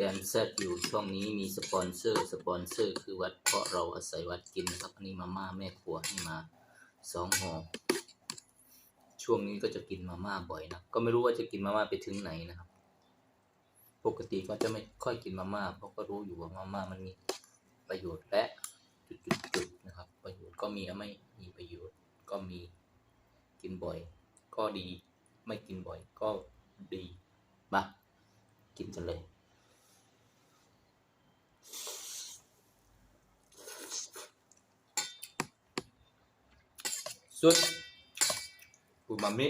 แดนแซดอยู่ช่วงนี้มีสปอนเซอร์ สปอนเซอร์ คือวัดเพราะเราอาศัยวัดกินนะครับอันนี้มาม่าแม่ครัวให้มาสองห่อช่วงนี้ก็จะกินมาม่าบ่อยนะก็ไม่รู้ว่าจะกินมาม่าไปถึงไหนนะครับ ปกติก็จะไม่ค่อยกินมาม่าเพราะก็รู้อยู่ว่ามาม่ามันมีประโยชน์และจุดๆๆนะครับ ประโยชน์ก็มีและไม่มีประโยชน์ก็มีกินบ่อย ก็ดี ไม่กินบ่อยก็ดีมากินกันเลย สุดอูมามิ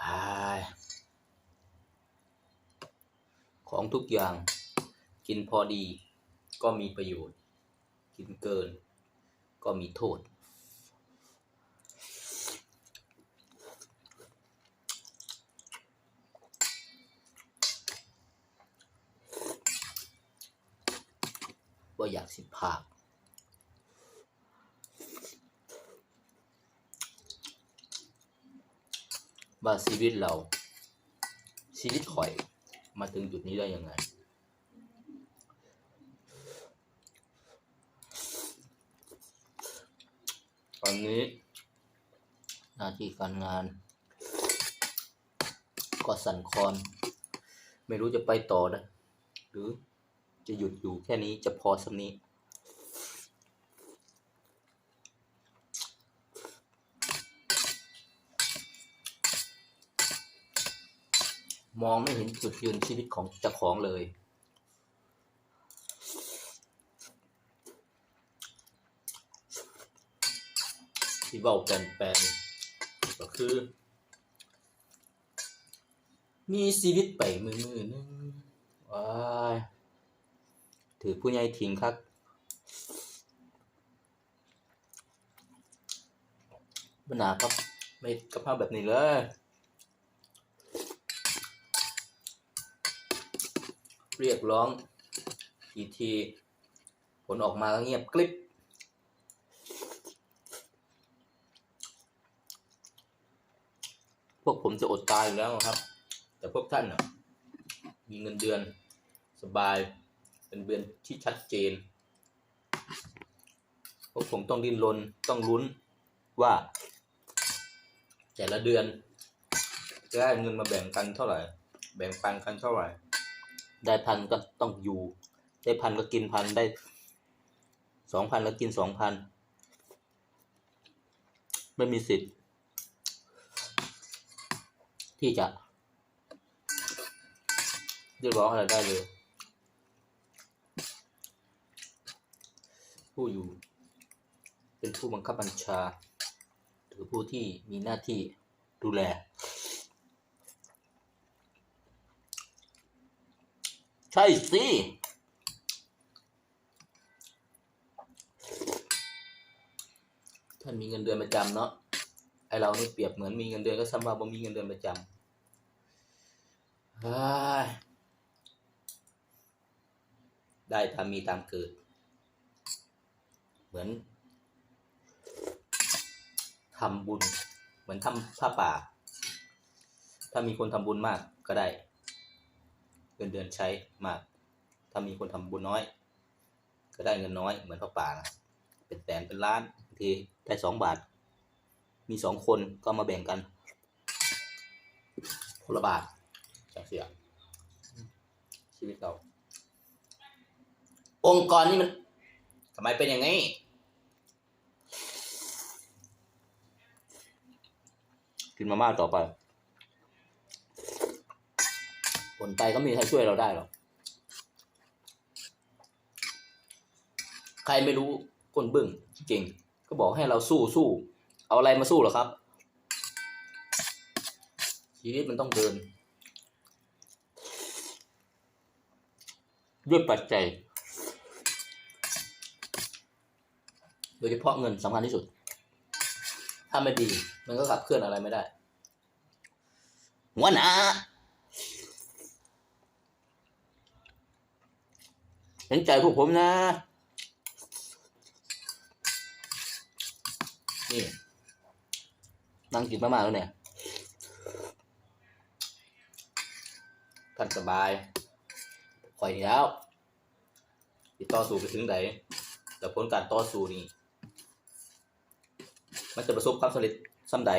อ่ของทุกอย่างกินพอดีก็มีประโยชน์ กินเกินก็มีโทษ ว่าอยากสิพากว่าชีวิตเรา ชีวิตข่อยมาถึงจุดนี้ได้ยังไง ตอนนี้ หน้าที่การงาน ก็สั่นคลอน ไม่รู้จะไปต่อนะหรือ จะหยุดอยู่แค่นี้จะพอสำนี้ มองไม่เห็นจุดยืนชีวิตของเจ้าของเลย ที่เบาแปลนแปลนก็คือ มีชีวิตไปมือมือหนึงว้าย ถือผู้ใหญ่ทิ้งครับบนาครับไม่กระเพราแบบนี้เลยเรียกร้องทีทีผลออกมาก็เงียบกริบพวกผมจะอดตายอยู่แล้วครับ แต่พวกท่านนะมีเงินเดือนสบาย เป็นเดือนที่ชัดเจนพวกผมต้องดิ้นรนต้องลุ้นว่า แต่ละเดือน จะได้เงินมาแบ่งกันเท่าไหร่ แบ่งปันกันเท่าไหร่ ได้พันก็ต้องอยู่ ได้พันก็กินพันได้สองพันก็กินสองพันไม่มีสิทธิ์ ที่จะเรียกร้องอะไรได้เลย ผู้อยู่ เป็นผู้บังคับบัญชา หรือผู้ที่มีหน้าที่ดูแล ใช่สิท่านมีเงินเดือนประจำเนาะไอเรานี่เปรียบเหมือนมีเงินเดือนก็ซ้ำว่าบ่มีเงินเดือนประจำได้ตามมีตามเกิด มือนทำบุญ เหมือนทำผ้าป่า ถ้ามีคนทำบุญมากก็ได้เงินเดือนใช้มาก ถ้ามีคนทำบุญน้อย ก็ได้เงินน้อยเหมือนผ้าป่านะเป็นแสนเป็นล้านบางทีได้สองบาท มีสองคนก็มาแบ่งกันคนละบาทจังเสียชีวิตเราองค์กรนี่มันทำไมเป็นอย่างนี้ กินมาม่าต่อไป ผลไปก็ไม่มีใครช่วยเราได้หรอก ใครไม่รู้ก้นบึ้งเก่ง ก็บอกให้เราสู้สู้ เอาอะไรมาสู้หรอครับ ชีวิตมันต้องเดิน ด้วยปัจจัย โดยเฉพาะเงินสำคัญที่สุด ถ้าไม่ดีมันก็ขับเคลื่อนอะไรไม่ได้หัวหนาเห็นใจพวกผมนะ นี่นั่งกินมากๆแล้วเนี่ยท่านสบายคอยแล้วต่อสู้ไปถึงไหนแต่ผลการต่อสู้นี่ มันจะประสบความสำเร็จซ้ำใด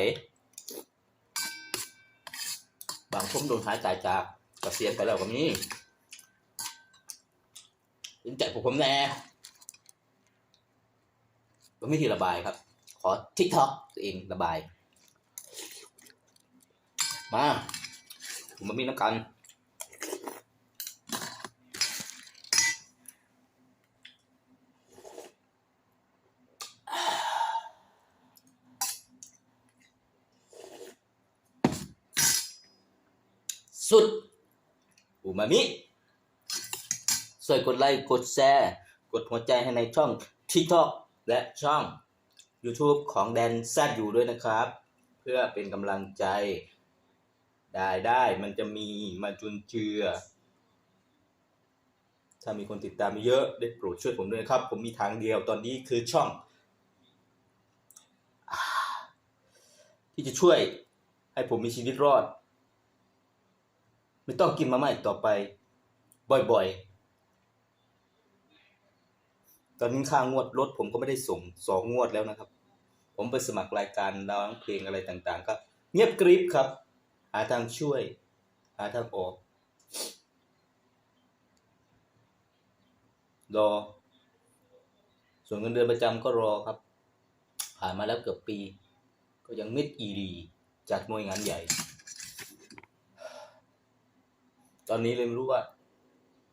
บางคนโดนหายใจจากกเกษียณไปแล้วก็มีเห็นใจผมแน่ก็ไม่ที่ระบายครับ ขอทิกท็อกตัวเองระบาย มา ผมมามีน้ำกัน สุดอูมามิช่วยกดไลค์กดแชร์ กดหัวใจให้ในช่อง TikTok และช่อง YouTube ของแดนแซดอยู่ด้วยนะครับ เพื่อเป็นกำลังใจ ได้ได้มันจะมีมาจุนเจือ ถ้ามีคนติดตามเยอะได้โปรดช่วยผมด้วยครับ ผมมีทางเดียวตอนนี้คือช่อง ที่จะช่วยให้ผมมีชีวิตรอด ไม่ต้องกินมาม่าอีกต่อไป บ่อยๆ ตอนนี้ค่างวดรถผมก็ไม่ได้ส่งสองงวดแล้วนะครับ ผมไปสมัครรายการร้องเพลงอะไรต่างๆ ก็เงียบกริบครับ หาทางช่วย หาทางออก รอ ส่วนเงินเดือนประจำก็รอครับ ผ่านมาแล้วเกือบปี ก็ยังมิดอีดีจากหน่วยงานใหญ่ ตอนนี้เลยไม่รู้ว่า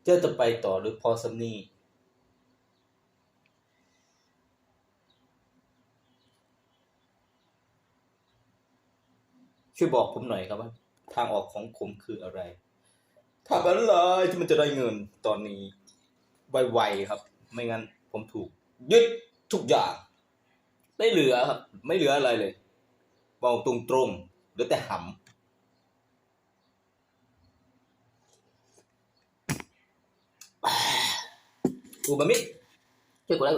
จะจะไปต่อหรือพอสำนีช่วยบอกผมหน่อยครับว่า ทางออกของผมคืออะไรทำอะไรที่มันจะได้เงินตอนนี้ไวๆครับ ไม่งั้นผมถูกยึดทุกอย่าง ไม่เหลือครับ ไม่เหลืออะไรเลยบอกตรงๆเหลือแต่หำ อูบามิช่วยกดไล